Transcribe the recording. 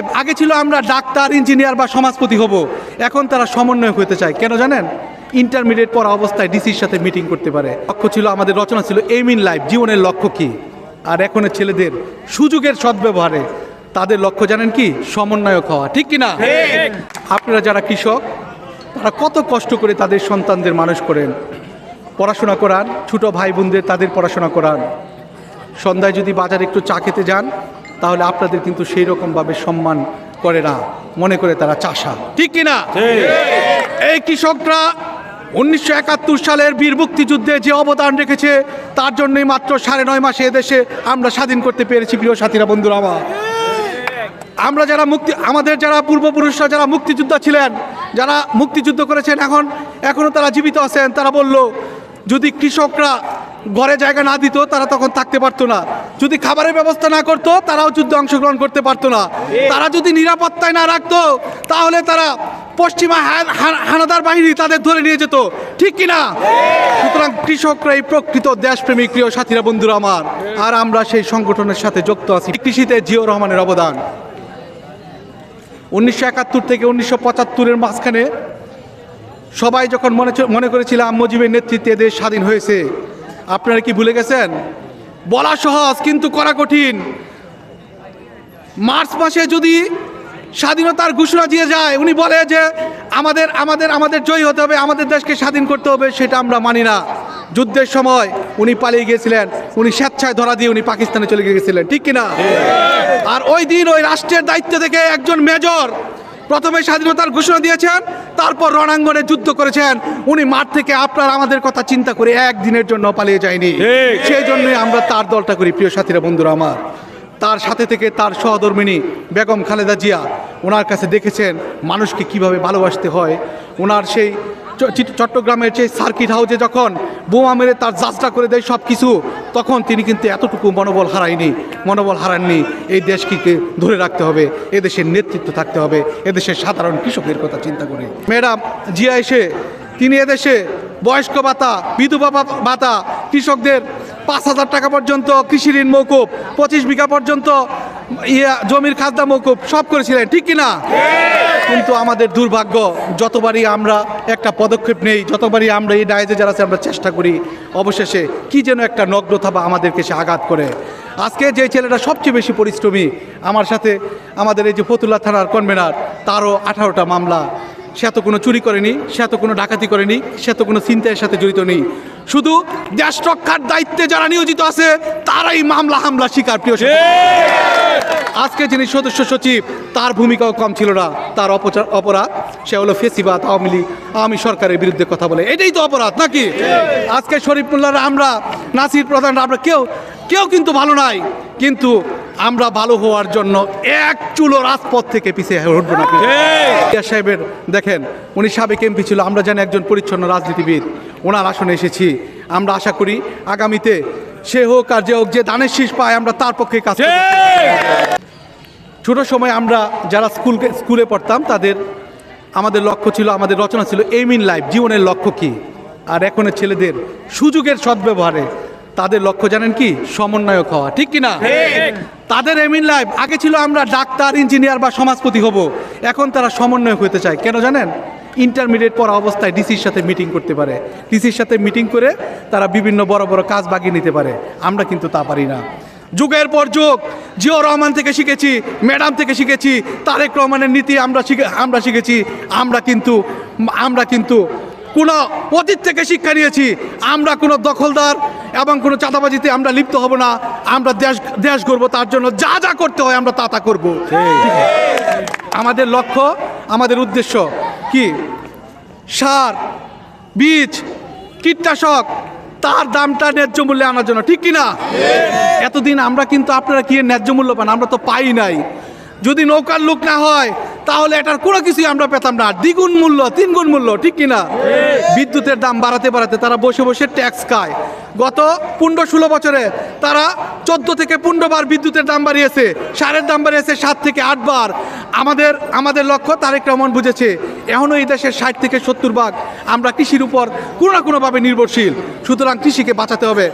আগে ছিল আমরা ডাক্তার ইঞ্জিনিয়ার বা সমাজপতি হব। এখন তারা সমন্বয়ক হতে চায়। কেন জানেন? ইন্টারমিডিয়েট পড়া অবস্থায় ডিসির সাথে মিটিং করতে পারে। লক্ষ্য ছিল আমাদের রচনা ছিল এম ইন লাইফ জীবনের লক্ষ্য কি? আর এখনের ছেলেদের সুযোগের সদ্ব্যবহারে তাদের লক্ষ্য জানেন কি? সমন্বয়ক হওয়া। ঠিক কি না আপনারা যারা কৃষক তারা কত কষ্ট করে তাদের সন্তানদের মানুষ করেন। পড়াশোনা করান ছোট ভাই বোনদের তাদের পড়াশোনা করান। সন্ধ্যায় যদি বাজারে একটু চা খেতে যান তাহলে আপনাদের কিন্তু সেই রকমভাবে সম্মান করে না। মনে করে তারা চাষা। ঠিক কিনা এই কৃষকরা উনিশশো একাত্তর সালের বীর মুক্তিযুদ্ধে যে অবদান রেখেছে তার জন্যই মাত্র সাড়ে নয় মাসে এদেশে আমরা স্বাধীন করতে পেরেছি প্রিয় সাথীরা বন্ধুরা আমার। আমরা যারা মুক্তি আমাদের যারা পূর্বপুরুষরা যারা মুক্তিযোদ্ধা ছিলেন যারা মুক্তিযুদ্ধ করেছেন এখন এখনও তারা জীবিত আছেন তারা বলল যদি কৃষকরা ঘরে জায়গা না দিত, তারা তখন থাকতে পারতো না। যদি খাবারের ব্যবস্থা না করতো, তারাও যুদ্ধে অংশগ্রহণ করতে পারতো না। তারা যদি নিরাপত্তায় না রাখতো, তাহলে তারা পশ্চিমা হানাদার বাহিনী তাদের ধরে নিয়ে যেত। ঠিক কিনা? সুতরাং কৃষকরা এই প্রকৃত দেশপ্রেমিক প্রিয় সাথীরা, বন্ধুরা আমার, আর আমরা সেই সংগঠনের সাথে যুক্ত আছি। কৃষিতে জিও রহমানের অবদান। উনিশশো একাত্তর থেকে উনিশশো পঁচাত্তরের মাঝখানে সবাই যখন মনে মনে করেছিলাম মুজিবের নেতৃত্বে দেশ স্বাধীন হয়েছে আপনারা কি ভুলে গেছেন? বলা সহজ কিন্তু করা কঠিন। মার্চ মাসে যদি স্বাধীনতার ঘোষণা দিয়ে যায় উনি বলে যে আমাদের আমাদের আমাদের জয়ী হতে হবে আমাদের দেশকে স্বাধীন করতে হবে সেটা আমরা মানি না। যুদ্ধের সময় উনি পালিয়ে গিয়েছিলেন উনি স্বেচ্ছায় ধরা দিয়ে উনি পাকিস্তানে চলে গিয়েছিলেন ঠিক কিনা? আর ওই দিন ওই রাষ্ট্রের দায়িত্ব থেকে একজন মেজর প্রথমে স্বাধীনতার ঘোষণা দিয়েছেন তারপর রণাঙ্গনে যুদ্ধ করেছেন। উনি মাঠ থেকে আপনার আমাদের কথা চিন্তা করে একদিনের জন্য পালিয়ে যায়নি। সেই জন্যই আমরা তার দলটা করি প্রিয় সাথীরা বন্ধুরা আমার। তার সাথে থেকে তার সহধর্মিনী বেগম খালেদা জিয়া ওনার কাছে দেখেছেন মানুষকে কীভাবে ভালোবাসতে হয়। ওনার সেই চট্টগ্রামের সেই সার্কিট হাউসে যখন বোমা মেরে তার যাত্রা করে দেয় সব কিছু তখন তিনি কিন্তু এতটুকু মনোবল হারায়নি, মনোবল হারাননি। এই দেশকে ধরে রাখতে হবে এদেশের নেতৃত্ব থাকতে হবে এদেশের সাধারণ কৃষকের কথা চিন্তা করে। ম্যাডাম, জিয়া এসে, তিনি এদেশে বয়স্ক ভাতা, বিধবা ভাতা, কৃষকদের পাঁচ হাজার টাকা পর্যন্ত কৃষি ঋণ মৌকুব পঁচিশ বিঘা পর্যন্ত ইয়া, জমির খাজনা মৌকুব, সব করেছিলেন, ঠিক কিনা? কিন্তু আমাদের দুর্ভাগ্য, যতবারই আমরা একটা পদক্ষেপ নেই, যতবারই আমরা এই ডায়েজে যারা আছে, আমরা চেষ্টা করি, অবশেষে কি যেন একটা নগ্নতা বা আমাদেরকে সে আঘাত করে। আজকে যে ছেলেটা সবচেয়ে বেশি পরিশ্রমী, আমার সাথে আমাদের এই যে ফতুল্লা থানার কনভেনার তারও আঠারোটা মামলা। সে তো কোনো চুরি করেনি, সে তো কোনো ডাকাতি করেনি, সে তো কোনো চিন্তার সাথে জড়িত নেই। শুধু দেশ রক্ষার দায়িত্বে যারা নিয়োজিত আছে, তারাই মামলা হামলা শিকার, প্রিয়। আজকে যিনি সদস্য সচিব তার ভূমিকাও কম ছিল না। তার অপচার অপরাধ সে হলো ফেসিবাদ আওয়ামী লীগ আওয়ামী সরকারের বিরুদ্ধে কথা বলে। এটাই তো অপরাধ নাকি? আজকে শরীফুল্লাহ আমরা নাসির প্রধান আমরা কেউ কেউ কিন্তু ভালো নাই। কিন্তু আমরা ভালো হওয়ার জন্য এক চুলো রাজপথ থেকে পিছিয়ে উঠবো না। সাহেবের দেখেন উনি সাবেক এমপি ছিল আমরা জানি একজন পরিচ্ছন্ন রাজনীতিবিদ। ওনার আসনে এসেছি। আমরা আশা করি আগামীতে সে হোক আর যে হোক যে দানের শীষ পায় আমরা তার পক্ষে কাজ। ছোট সময় আমরা যারা স্কুল স্কুলে পড়তাম তাদের আমাদের লক্ষ্য ছিল আমাদের রচনা ছিল এম ইন লাইফ জীবনের লক্ষ্য কি? আর এখনের ছেলেদের সুযোগের সদ্ব্যবহারে তাদের লক্ষ্য জানেন কি? সমন্বয়ক হওয়া ঠিক কি না তাদের এম ইন লাইফ আগে ছিল আমরা ডাক্তার ইঞ্জিনিয়ার বা সমাজপতি হব এখন তারা সমন্বয়ক হতে চায়। কেন জানেন? ইন্টারমিডিয়েট পড়া অবস্থায় ডিসির সাথে মিটিং করতে পারে। ডিসির সাথে মিটিং করে তারা বিভিন্ন বড় বড় কাজ বাগিয়ে নিতে পারে। আমরা কিন্তু তা পারি না। যুগের পর যুগ, জিও রহমান থেকে শিখেছি, ম্যাডাম থেকে শিখেছি, তারেক রহমানের নীতি আমরা শিখে, আমরা শিখেছি, আমরা কিন্তু আমরা কিন্তু কোনো অতীত থেকে শিক্ষা নিয়েছি, আমরা কোনো দখলদার এবং কোনো চাঁদাবাজিতে আমরা লিপ্ত হব না, আমরা দেশ দেশ গড়বো, তার জন্য যা যা করতে হয় আমরা তা তা করব। আমাদের লক্ষ্য, আমাদের উদ্দেশ্য কি? সার, বীজ, কীটনাশক তার দামটা ন্যায্য মূল্যে আনার জন্য, ঠিক কিনা? এতদিন আমরা কিন্তু আপনারা কি ন্যায্য মূল্য পান? আমরা তো পাই নাই। যদি নৌকার লোক না হয়, তাহলে এটার কোনো কিছুই আমরা পেতাম না। দ্বিগুণ মূল্য, তিনগুণ মূল্য, ঠিক কিনা? বিদ্যুতের দাম বাড়াতে বাড়াতে তারা বসে বসে ট্যাক্স খায়। গত পনেরো ষোলো বছরে তারা চোদ্দ থেকে পনেরো বার বিদ্যুতের দাম বাড়িয়েছে, সারের দাম বাড়িয়েছে সাত থেকে আট বার। আমাদের আমাদের লক্ষ্য তারেক রহমান বুঝেছে এখনও এই দেশের ষাট থেকে সত্তর ভাগ আমরা কৃষির উপর কোনো না কোনোভাবে নির্ভরশীল। সুতরাং কৃষিকে বাঁচাতে হবে।